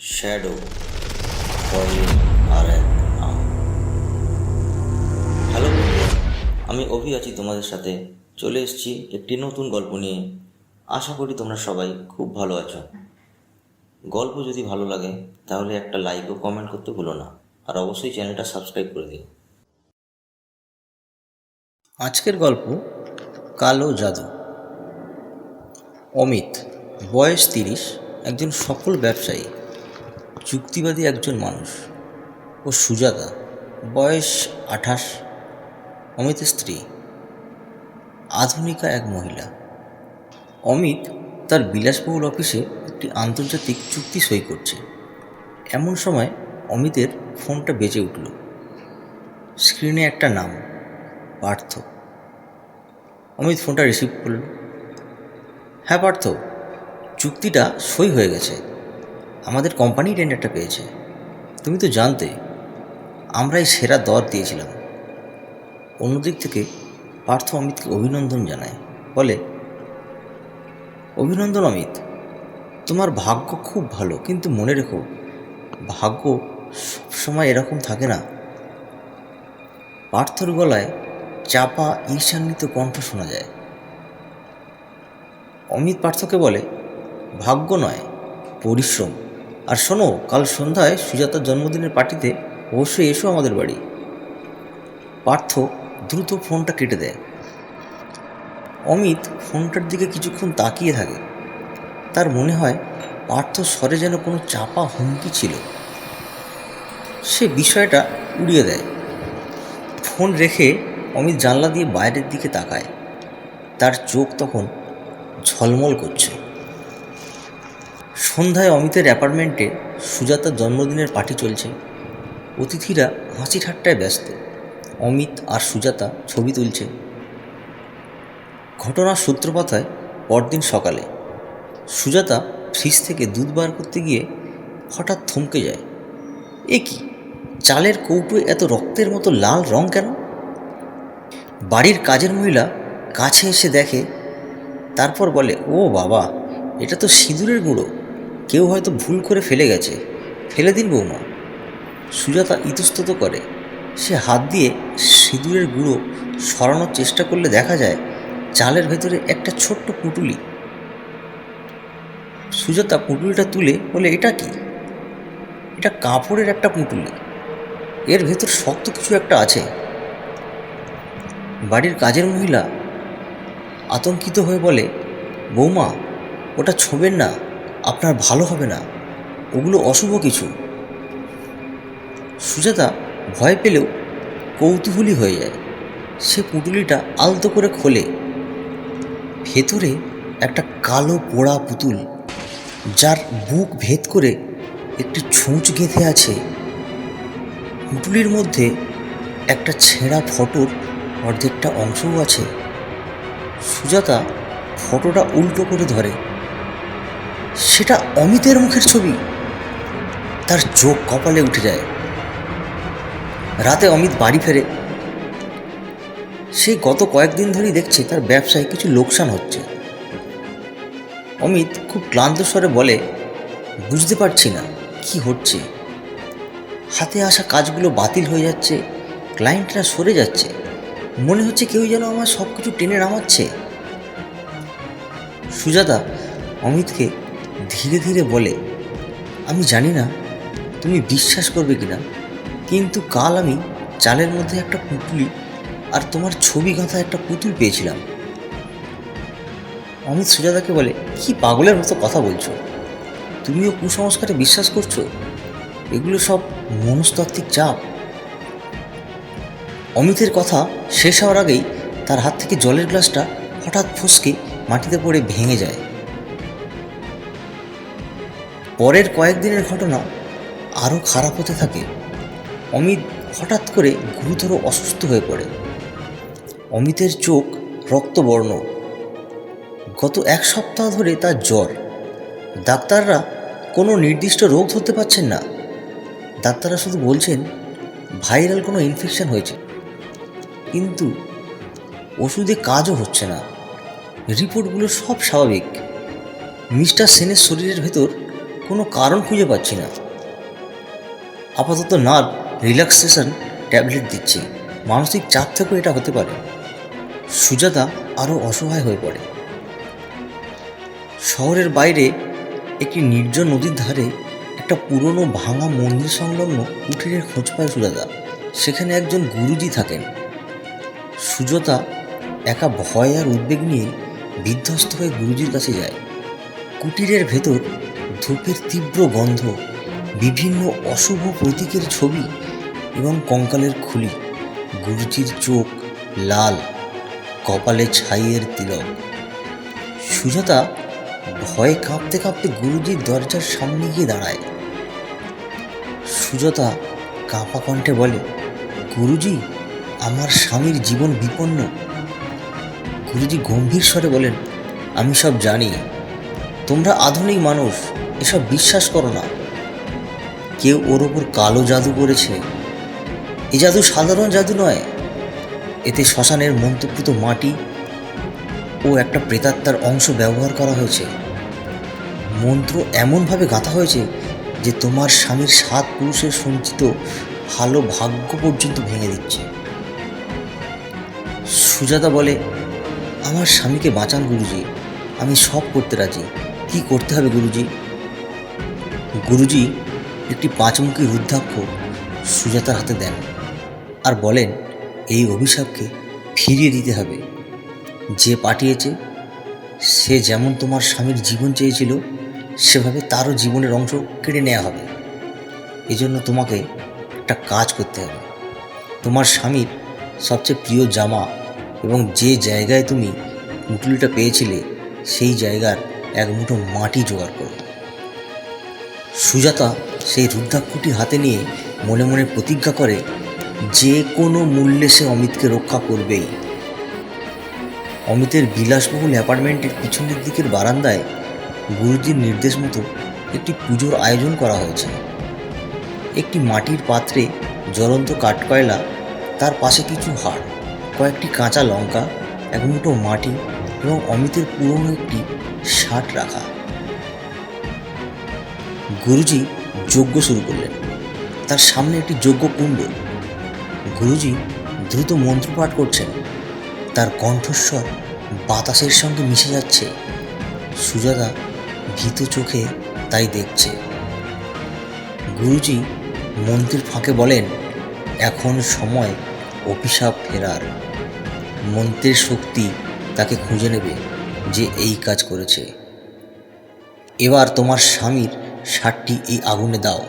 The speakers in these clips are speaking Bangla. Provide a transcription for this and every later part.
শ্যাডো আর এক নাম হ্যালো আমি অভি আছি তোমাদের সাথে। চলে এসেছি একটি নতুন গল্প নিয়ে। আশা করি তোমরা সবাই খুব ভালো আছো। গল্প যদি ভালো লাগে, তাহলে একটা লাইক ও কমেন্ট করতে ভুলো না। আর অবশ্যই চ্যানেলটা সাবস্ক্রাইব করে দিও। আজকের গল্প কালো জাদু। অমিত, বয়স তিরিশ, একজন সফল ব্যবসায়ী। যুক্তিবাদী একজন মানুষ ও সুজাতা, বয়স আঠাশ অমিতের স্ত্রী। আধুনিকা এক মহিলা। অমিত তার বিলাসবহুল অফিসে একটি আন্তর্জাতিক চুক্তি সই করছে। এমন সময় অমিতের ফোনটা বেজে উঠল। স্ক্রিনে একটা নাম, পার্থ। অমিত ফোনটা রিসিভ করল। হ্যাঁ পার্থ, চুক্তিটা সই হয়ে গেছে। আমাদের কোম্পানি টেন্ডারটা পেয়েছে। তুমি তো জানতে, আমরাই সেরা দর দিয়েছিলাম। অন্যদিক থেকে পার্থ অমিতকে অভিনন্দন জানায়। বলে, অভিনন্দন অমিত, তোমার ভাগ্য খুব ভালো, কিন্তু মনে রেখো, ভাগ্য সবসময় এরকম থাকে না। পার্থর গলায় চাপা, ঈর্ষান্বিত কণ্ঠ শোনা যায়। অমিত পার্থকে বলে, ভাগ্য নয়, পরিশ্রম। আর শোনো, কাল সন্ধ্যায় সুজাতার জন্মদিনের পার্টিতে অবশ্যই এসো আমাদের বাড়ি। পার্থ দ্রুত ফোনটা কেটে দেয়। অমিত ফোনটার দিকে কিছুক্ষণ তাকিয়ে থাকে। তার মনে হয় পার্থ স্বরে যেন কোনো চাপা হুমকি ছিল। সে বিষয়টা উড়িয়ে দেয়। ফোন রেখে অমিত জানলা দিয়ে বাইরের দিকে তাকায়। তার চোখ তখন ঝলমল করছে। সন্ধ্যায় অমিতের অ্যাপার্টমেন্টে সুজাতার জন্মদিনের পার্টি চলছে। অতিথিরা হাসি ঠাট্টায় ব্যস্ত। অমিত আর সুজাতা ছবি তুলছে। ঘটনার সূত্রপাত হয় পরদিন সকালে। সুজাতা ফ্রিজ থেকে দুধ বার করতে গিয়ে হঠাৎ থমকে যায়। এ কি? চালের কৌটোয় এত রক্তের মতো লাল রং কেন? বাড়ির কাজের মহিলা কাছে এসে দেখে, তারপর বলে, ও বাবা, এটা তো সিঁদুরের গুঁড়ো। কেউ হয়তো ভুল করে ফেলে গেছে। ফেলে দিন বৌমা। সুজাতা ইতস্তত করে। সে হাত দিয়ে সিঁদুরের গুঁড়ো সরানোর চেষ্টা করলে দেখা যায় চালের ভেতরে একটা ছোট্ট পুটুলি। সুজাতা পুটুলিটা তুলে বলে, এটা কি? এটা কাপড়ের একটা পুটুলি। এর ভেতর শক্ত কিছু একটা আছে। বাড়ির কাজের মহিলা আতঙ্কিত হয়ে বলে, বৌমা, ওটা ছোবেন না। আপনার ভালো হবে না। ওগুলো অশুভ কিছু। সুজাতা ভয় পেলেও কৌতূহলী হয়ে যায়। সে পুটুলিটা আলতো করে খোলে। ভেতরে একটা কালো পোড়া পুতুল, যার বুক ভেদ করে একটি ছুঁচ গেঁথে আছে। পুটুলির মধ্যে একটা ছেঁড়া ফটোর অর্ধেকটা অংশও আছে। সুজাতা ফটোটা উল্টো করে ধরে। সেটা অমিতের মুখের ছবি। তার চোখ কপালে উঠে যায়। রাতে অমিত বাড়ি ফেরে। সে গত কয়েকদিন ধরেই দেখছে তার ব্যবসায় কিছু লোকসান হচ্ছে। অমিত খুব ক্লান্ত স্বরে বলে, বুঝতে পারছি না, কি হচ্ছে? হাতে আসা কাজগুলো বাতিল হয়ে যাচ্ছে, ক্লায়েন্টরা সরে যাচ্ছে। মনে হচ্ছে কেউ যেন আমার সব কিছু টেনে নামাচ্ছে। সুজাতা অমিতকে ধীরে ধীরে বলে, আমি জানি না তুমি বিশ্বাস করবে কিনা, কিন্তু কাল আমি চালের মধ্যে একটা পুতুলি আর তোমার ছবি গাঁথা একটা পুতুল পেয়েছিলাম। অমিত সুজাতাকে বলে, কি পাগলের মতো কথা বলছো? তুমিও কুসংস্কারে বিশ্বাস করছ? এগুলো সব মনস্তাত্ত্বিক চাপ। অমিতের কথা শেষ হওয়ার আগেই তার হাত থেকে জলের গ্লাসটা হঠাৎ ফুসকে মাটিতে পড়ে ভেঙে যায়। পরের কয়েকদিনের ঘটনা আরও খারাপ হতে থাকে। অমিত হঠাৎ করে গুরুতর অসুস্থ হয়ে পড়ে। অমিতের চোখ রক্তবর্ণ। গত এক সপ্তাহ ধরে তার জ্বর। ডাক্তাররা কোনো নির্দিষ্ট রোগ ধরতে পারছেন না। ডাক্তাররা শুধু বলছেন, ভাইরাল কোনো ইনফেকশন হয়েছে। কিন্তু ওষুধে কাজও হচ্ছে না। রিপোর্টগুলো সব স্বাভাবিক। মিস্টার সেনের শরীরের ভেতর কোনো কারণ খুঁজে পাচ্ছি না। আপাতত নার্ভ রিল্যাক্সেশন ট্যাবলেট দিচ্ছি। মানসিক চাপ থেকেও এটা হতে পারে। সুজাতা আরও অসহায় হয়ে পড়ে। শহরের বাইরে একটি নির্জন নদীর ধারে একটা পুরনো ভাঙা মন্দির সংলগ্ন কুঠিরের খোঁজ পায় সুজাতা। সেখানে একজন গুরুজি থাকেন। সুজাতা একা ভয় আর উদ্বেগ নিয়ে বিধ্বস্ত হয়ে গুরুজির কাছে যায়। কুটিরের ভেতর ধূপের তীব্র গন্ধ, বিভিন্ন অশুভ প্রতীকের ছবি এবং কঙ্কালের খুলি, গুরুজির চোখ লাল, কপালে ছাইয়ের তিলক। সুজাতা ভয়ে কাঁপতে কাঁপতে গুরুজির দরজার সামনে গিয়ে দাঁড়ায়। সুজাতা কাঁপা কণ্ঠে বলে, গুরুজি, আমার স্বামীর জীবন বিপন্ন। গুরুজি গম্ভীর স্বরে বলেন, আমি সব জানি। তোমরা আধুনিক মানুষ এসব বিশ্বাস করো না। কেউ ওর ওপর কালো জাদু করেছে। এ জাদু সাধারণ জাদু নয়। এতে শ্মশানের মন্ত্রকৃত মাটি ও একটা প্রেতাত্মার অংশ ব্যবহার করা হয়েছে। মন্ত্র এমনভাবে গাঁথা হয়েছে যে তোমার স্বামীর সাত পুরুষের সঞ্চিত ভালো ভাগ্য পর্যন্ত ভেঙে দিচ্ছে। সুজাতা বলে, আমার স্বামীকে বাঁচান গুরুজি। আমি সব করতে রাজি। কি করতে হবে গুরুজি? গুরুজি একটি পাঁচমুখী রুদ্রাক্ষ সুজাতার হাতে দেন আর বলেন, এই অভিশাপকে ফিরিয়ে দিতে হবে। যে পাঠিয়েছে, সে যেমন তোমার স্বামীর জীবন চেয়েছিল, সেভাবে তারও জীবনের অংশ কেড়ে নেওয়া হবে। এজন্য তোমাকে একটা কাজ করতে হবে। তোমার স্বামীর সবচেয়ে প্রিয় জামা এবং যে জায়গায় তুমি পুটুলিটা পেয়েছিলে, সেই জায়গার এক মুঠো মাটি জোগাড় করো। সুজাতা সেই রুদ্রাক্ষটি হাতে নিয়ে মনে মনে প্রতিজ্ঞা করে, যে কোনো মূল্যে সে অমিতকে রক্ষা করবেই। অমিতের বিলাসবহুল অ্যাপার্টমেন্টের পিছনের দিকের বারান্দায় গুরুজির নির্দেশ মতো একটি পুজোর আয়োজন করা হয়েছে। একটি মাটির পাত্রে জ্বলন্ত কাঠকয়লা, তার পাশে কিছু হাড়, কয়েকটি কাঁচা লঙ্কা, এক মুঠো মাটি এবং অমিতের পুরনো একটি শার্ট রাখা। গুরুজি যজ্ঞ শুরু করলেন। তার সামনে একটি যজ্ঞ কুণ্ড। গুরুজি দ্রুত মন্ত্রপাঠ করছেন। তার কণ্ঠস্বর বাতাসের সঙ্গে মিশে যাচ্ছে। সুজাতা ভীত চোখে তাই দেখছে। গুরুজি মন্ত্রীর ফাঁকে বলেন, এখন সময় অভিশাপ ফেরার। মন্ত্রের শক্তি তাকে খুঁজে নেবে যে এই কাজ করেছে। এবার তোমার স্বামীর সারটি এই আগুনে দাও।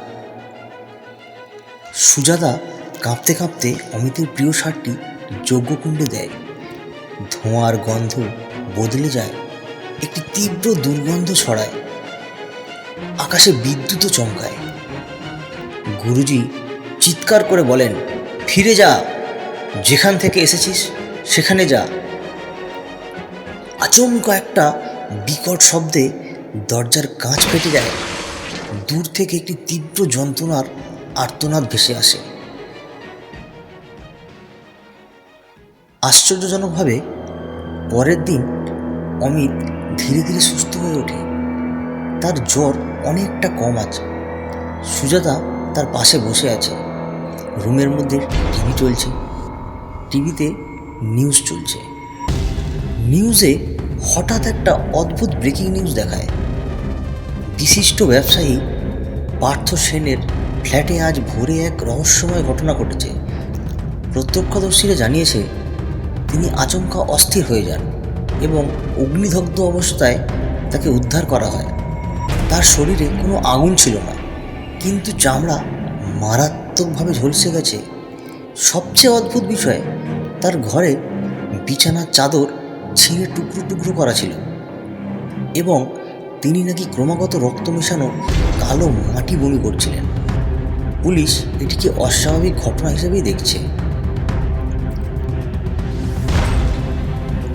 সুজাদা কাঁপতে কাঁপতে অমিতের প্রিয় সারটি যজ্ঞকুণ্ডে দেয়। ধোঁয়ার গন্ধ বদলে যায়, একটি তীব্র দুর্গন্ধ ছড়ায়। আকাশে বিদ্যুৎও চমকায়। গুরুজি চিৎকার করে বলেন, ফিরে যা, যেখান থেকে এসেছিস, সেখানে যা। আচমকা একটা বিকট শব্দে দরজার কাঁচ ফেটে যায়। দূর থেকে একটি তীব্র যন্ত্রণার আর্তনাদ ভেসে আসে। আশ্চর্যজনকভাবে, পরের দিন অমিত ধীরে ধীরে সুস্থ হয়ে ওঠে। তার জ্বর অনেকটা কম আছে সুজাতা তার পাশে বসে আছে। রুমের মধ্যে টিভি চলছে। টিভিতে নিউজ চলছে। নিউজে হঠাৎ একটা অদ্ভুত ব্রেকিং নিউজ দেখায়। বিশিষ্ট ব্যবসায়ী পার্থ সেনের ফ্ল্যাটে আজ ভোরে এক রহস্যময় ঘটনা ঘটেছে। প্রত্যক্ষদর্শীরা জানিয়েছে, তিনি আচমকা অস্থির হয়ে যান এবং অগ্নিদগ্ধ অবস্থায় তাকে উদ্ধার করা হয়। তার শরীরে কোনো আগুন ছিল না, কিন্তু চামড়া মারাত্মকভাবে ঝলসে গেছে। সবচেয়ে অদ্ভুত বিষয়, তার ঘরে বিছানার চাদর ছিঁড়ে টুকরো টুকরো করা ছিল এবং তিনি নাকি ক্রমাগত রক্ত মেশানো কালো মাটি বমি করছিলেন। পুলিশ এটিকে অস্বাভাবিক ঘটনা হিসেবেই দেখছে।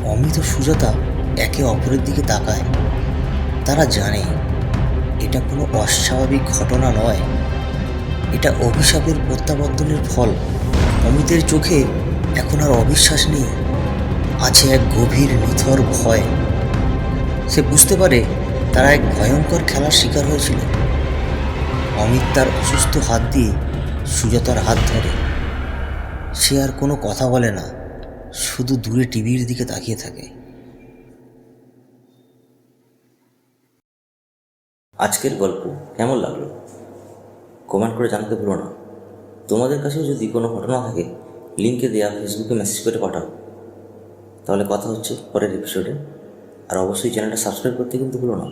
অমিত সুজাতা একে অপরের দিকে তাকায়। তারা জানে, এটা কোনো অস্বাভাবিক ঘটনা নয়। এটা অভিশাপের প্রত্যাবর্তনের ফল। অমিতের চোখে এখন আর অবিশ্বাস নেই। আছে এক গভীর নিথর ভয়। সে বুঝতে পারে তারা এক ভয়ঙ্কর খেলার শিকার হয়েছিল। অমিত তার অসুস্থ হাত দিয়ে সুজাতার হাত ধরে। সে আর কোনো কথা বলে না, শুধু দূরে টিভির দিকে তাকিয়ে থাকে। আজকের গল্প কেমন লাগল? কমেন্ট করে জানাতে ভুলো না। তোমাদের কাছেও যদি কোনো ঘটনা থাকে লিঙ্কে দেওয়া ফেসবুকে মেসেজ করে পাঠাও। তাহলে কথা হচ্ছে পরের এপিসোডে আর অবশ্যই চ্যানেলটা সাবস্ক্রাইব করতে কিন্তু ভুলো না।